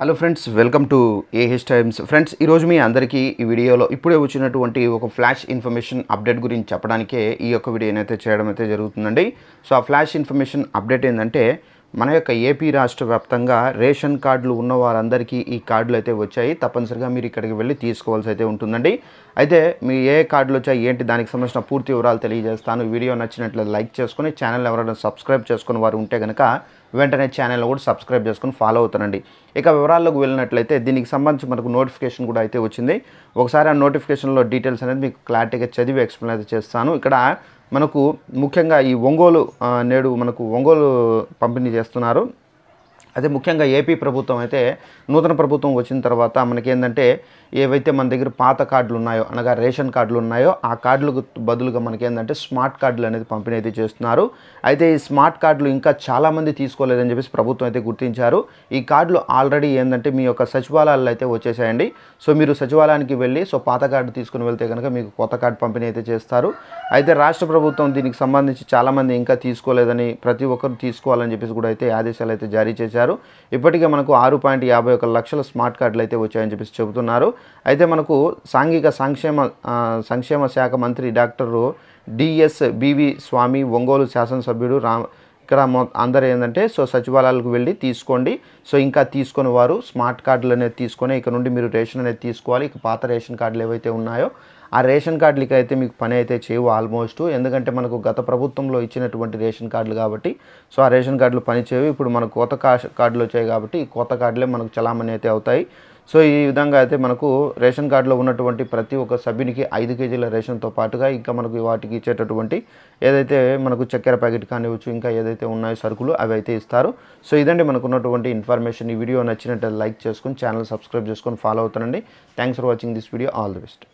Hello friends welcome to AH times friends ఈరోజు మీ అందరికీ ఈ వీడియోలో ఇప్పుడే వచ్చినటువంటి ఒక ఫ్లాష్ ఇన్ఫర్మేషన్ అప్డేట్ గురించి చెప్పడానికే ఈ యొక్క వీడియోని అయితే చేయడం అయితే జరుగుతుందండి. సో ఆ ఫ్లాష్ ఇన్ఫర్మేషన్ అప్డేట్ ఏంటంటే మన యొక్క ఏపీ రాష్ట్ర వ్యాప్తంగా రేషన్ కార్డులు ఉన్న వారందరికీ ఈ కార్డులు అయితే వచ్చాయి. తప్పనిసరిగా మీరు ఇక్కడికి వెళ్ళి తీసుకోవాల్సి అయితే ఉంటుందండి. అయితే మీ ఏ కార్డులు వచ్చాయి ఏంటి దానికి సంబంధించిన పూర్తి వివరాలు తెలియజేస్తాను. వీడియో నచ్చినట్లు లైక్ చేసుకొని ఛానల్ ఎవరైనా సబ్స్క్రైబ్ చేసుకుని వారు ఉంటే కనుక వెంటనే ఛానల్ కూడా సబ్స్క్రైబ్ చేసుకుని ఫాలో అవుతానండి. ఇక వివరాల్లోకి వెళ్ళినట్లయితే దీనికి సంబంధించి మనకు నోటిఫికేషన్ కూడా అయితే వచ్చింది. ఒకసారి ఆ నోటిఫికేషన్లో డీటెయిల్స్ అనేది మీకు క్లారిటీగా చదివి ఎక్స్ప్లెయిన్ అయితే చేస్తాను. ఇక్కడ మనకు ముఖ్యంగా ఈ ఒంగోలు నేడు మనకు ఒంగోలు పంపిణీ చేస్తున్నారు. అదే ముఖ్యంగా ఏపీ ప్రభుత్వం అయితే నూతన ప్రభుత్వం వచ్చిన తర్వాత మనకేందంటే ఏవైతే మన దగ్గర పాత కార్డులు ఉన్నాయో అనగా రేషన్ కార్డులు ఉన్నాయో ఆ కార్డులకు బదులుగా మనకేంటంటే స్మార్ట్ కార్డులు అనేది పంపిణీ అయితే చేస్తున్నారు. అయితే ఈ స్మార్ట్ కార్డులు ఇంకా చాలామంది తీసుకోలేదని చెప్పేసి ప్రభుత్వం అయితే గుర్తించారు. ఈ కార్డులు ఆల్రెడీ ఏంటంటే మీ యొక్క సచివాలయాల్లో అయితే వచ్చేసాయండి. సో మీరు సచివాలయానికి వెళ్ళి సో పాత కార్డు తీసుకుని వెళ్తే కనుక మీకు కొత్త కార్డు పంపిణీ అయితే చేస్తారు. అయితే రాష్ట్ర ప్రభుత్వం దీనికి సంబంధించి చాలామంది ఇంకా తీసుకోలేదని ప్రతి ఒక్కరు తీసుకోవాలని చెప్పేసి కూడా అయితే ఆదేశాలు అయితే జారీ చేశారు. ఇప్పటికే మనకు ఆరు పాయింట్ యాభై ఒక లక్షల స్మార్ట్ కార్డులు అయితే వచ్చాయని చెప్పేసి చెబుతున్నారు. అయితే మనకు సాంఘిక సంక్షేమ సంక్షేమ శాఖ మంత్రి doctor DS BV Swamy Ongole శాసనసభ్యుడు రామ్ ఇక్కడ మొ అందరూ ఏంటంటే సో సచివాలయాలకు వెళ్ళి తీసుకోండి. సో ఇంకా తీసుకొని వారు స్మార్ట్ కార్డులు అనేది తీసుకొని ఇక నుండి మీరు రేషన్ అనేది తీసుకోవాలి. ఇక పాత రేషన్ కార్డులు ఏవైతే ఉన్నాయో ఆ రేషన్ కార్డులకి అయితే మీకు పని అయితే చేయవు ఆల్మోస్ట్. ఎందుకంటే మనకు గత ప్రభుత్వంలో ఇచ్చినటువంటి రేషన్ కార్డులు కాబట్టి సో ఆ రేషన్ కార్డులు పని చేయవు. ఇప్పుడు మనకు కొత్త కార్డులు వచ్చాయి కాబట్టి ఈ కొత్త కార్డులే మనకు చలామణి అయితే అవుతాయి. సో ఈ విధంగా అయితే మనకు రేషన్ కార్డులో ఉన్నటువంటి ప్రతి ఒక్క సభ్యునికి ఐదు కేజీల రేషన్తో పాటుగా ఇంకా మనకు వాటికి ఇచ్చేటటువంటి ఏదైతే మనకు చక్కెర ప్యాకెట్ కానివచ్చు ఇంకా ఏదైతే ఉన్నాయో సరుకులు అవి అయితే ఇస్తారు. సో ఇదండి మనకు ఉన్నటువంటి ఇన్ఫర్మేషన్. ఈ వీడియో నచ్చినట్టు లైక్ చేసుకొని ఛానల్ సబ్స్క్రైబ్ చేసుకొని ఫాలో అవుతానండి thanks for watching this video. All the best.